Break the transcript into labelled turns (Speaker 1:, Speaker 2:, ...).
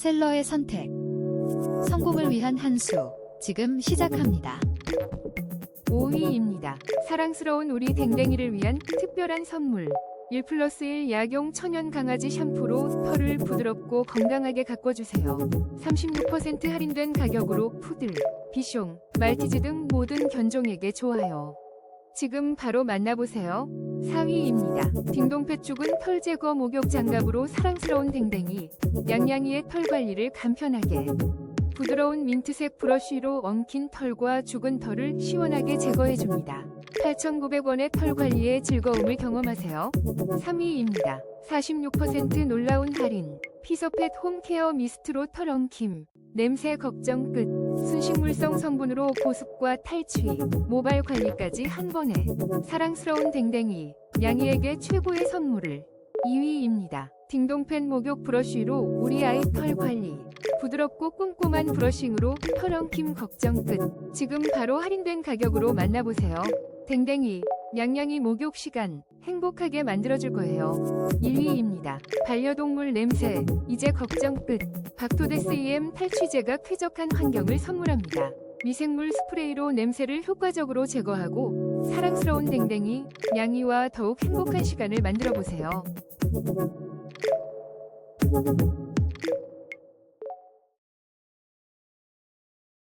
Speaker 1: 셀러의 선택. 성공을 위한 한 수. 지금 시작합니다.
Speaker 2: 5위입니다. 사랑스러운 우리 댕댕이를 위한 특별한 선물. 1 플러스 1 약용 천연 강아지 샴푸로 털을 부드럽고 건강하게 가꿔주세요. 36% 할인된 가격으로 푸들, 비숑, 말티즈 등 모든 견종에게 좋아요. 지금 바로 만나보세요. 4위입니다. 딩동패 죽은 털 제거 목욕 장갑으로 사랑스러운 댕댕이, 양양이의 털 관리를 간편하게. 부드러운 민트색 브러쉬로 엉킨 털과 죽은 털을 시원하게 제거해줍니다. 8,900원의 털 관리의 즐거움을 경험하세요. 3위입니다. 46% 놀라운 할인. 피서펫 홈케어 미스트로 털 엉킴. 냄새 걱정 끝. 순식물성 성분으로 보습과 탈취, 모발 관리까지 한 번에. 사랑스러운 댕댕이. 양이에게 최고의 선물을. 2위입니다. 딩동팬 목욕 브러쉬로 우리 아이 털 관리. 부드럽고 꼼꼼한 브러싱으로 털 엉킴 걱정 끝. 지금 바로 할인된 가격으로 만나보세요. 댕댕이, 양양이 목욕 시간 행복하게 만들어줄 거예요. 1위입니다. 반려동물 냄새, 이제 걱정 끝. 박토데스 EM 탈취제가 쾌적한 환경을 선물합니다. 미생물 스프레이로 냄새를 효과적으로 제거하고 사랑스러운 댕댕이, 양이와 더욱 행복한 시간을 만들어 보세요.